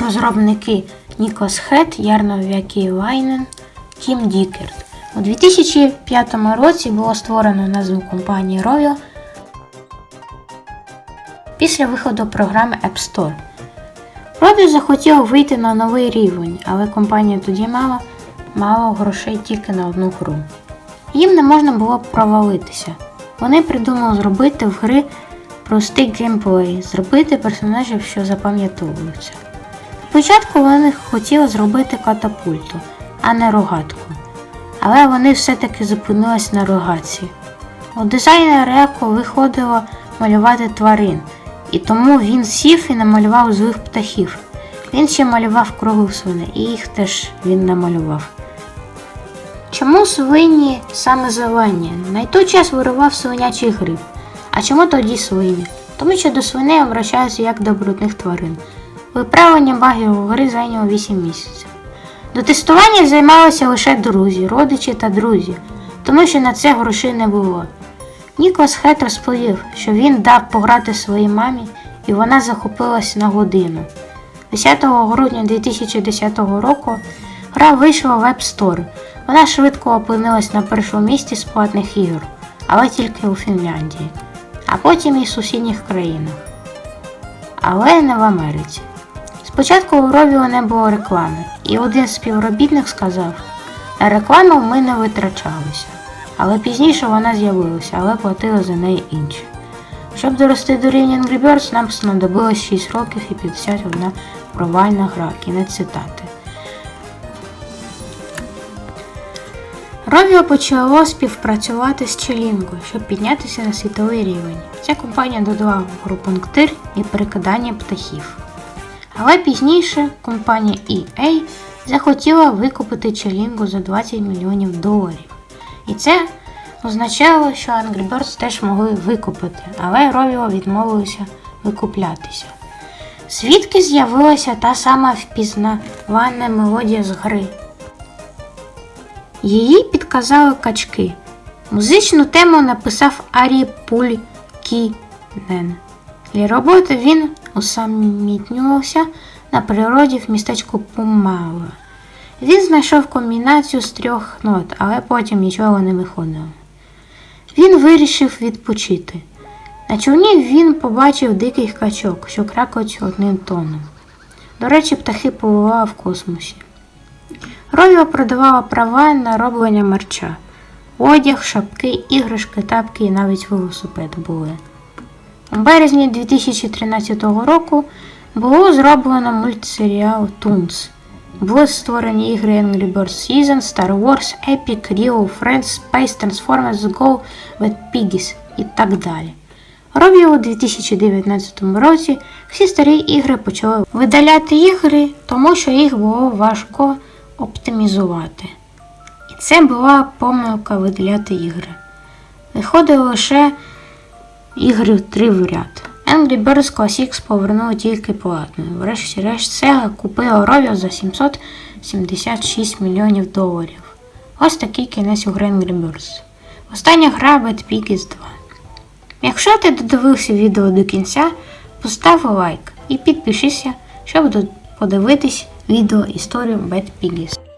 розробники Нікос Хет, Ярно Вяківайнен, Тім Дікерт. У 2005 році було створено назву компанії Rovio після виходу програми App Store. Rovio захотіло вийти на новий рівень, але компанія тоді мала мало грошей тільки на одну гру. Їм не можна було провалитися. Вони придумали зробити в гри простий геймплей, зробити персонажів, що запам'ятовуються. Спочатку вони хотіли зробити катапульту, а не рогатку. Але вони все-таки зупинились на рогатці. У дизайнера Реко виходило малювати тварин, і тому він сів і намалював злих птахів. Він ще малював круглих свиней, і їх теж він намалював. Чому свині саме зелені? На той час вирував свинячий гриб. А чому тоді свині? Тому що до свиней обращаються як до брудних тварин. Виправлення багів у гри зайняло 8 місяців. До тестування займалися лише друзі, родичі та друзі, тому що на це грошей не було. Ніколас Хет розповів, що він дав пограти своїй мамі, і вона захопилась на годину. 10 грудня 2010 року гра вийшла в App Store. Вона швидко опинилась на першому місці з платних ігор, але тільки у Фінляндії, а потім і в сусідніх країнах. Але не в Америці. Спочатку у Rovio не було реклами, і один з співробітник сказав: на рекламу ми не витрачалися. Але пізніше вона з'явилася, але платили за неї інші. Щоб дорости до рівня Angry Birds, нам знадобилось 6 років і 51 провальна гра. Кінець цитати. Rovio почало співпрацювати з Челінго, щоб піднятися на світовий рівень. Ця компанія додала гру пунктир і перекидання птахів. Але пізніше компанія EA захотіла викупити Челінгу за 20 мільйонів доларів. І це означало, що Angry Birds теж могли викупити, але Rovio відмовилися викуплятися. Звідки з'явилася та сама впізнавана мелодія з гри? Її підказали качки. Музичну тему написав Арі Пулькінен. Для роботи він усамітнювався на природі в містечку Пумала. Він знайшов комбінацію з трьох нот, але потім нічого не виходило. Він вирішив відпочити. На човні він побачив диких качок, що кракають одним тоном. До речі, птахи побували в космосі. Ровіо продавала права на роблення мерча. Одяг, шапки, іграшки, тапки і навіть велосипед були. У березні 2013 року було зроблено мультсеріал Toons. Були створені ігри Angry Birds Season, Star Wars, Epic, Rio, Friends, Space, Transformers, Go, With Piggies і так далі. Робі у 2019 році всі старі ігри почали видаляти ігри, тому що їх було важко оптимізувати. І це була помилка видаляти ігри. Виходили лише ігри три в ряд. Angry Birds Classics повернули тільки платною. Врешті-решт Sega купила Rovio за 776 мільйонів доларів. Ось такий кінець у Angry Birds. Остання гра Bad Piggies 2. Якщо ти додивився відео до кінця, постав лайк і підпишися, щоб подивитись відео історію Bad Piggies.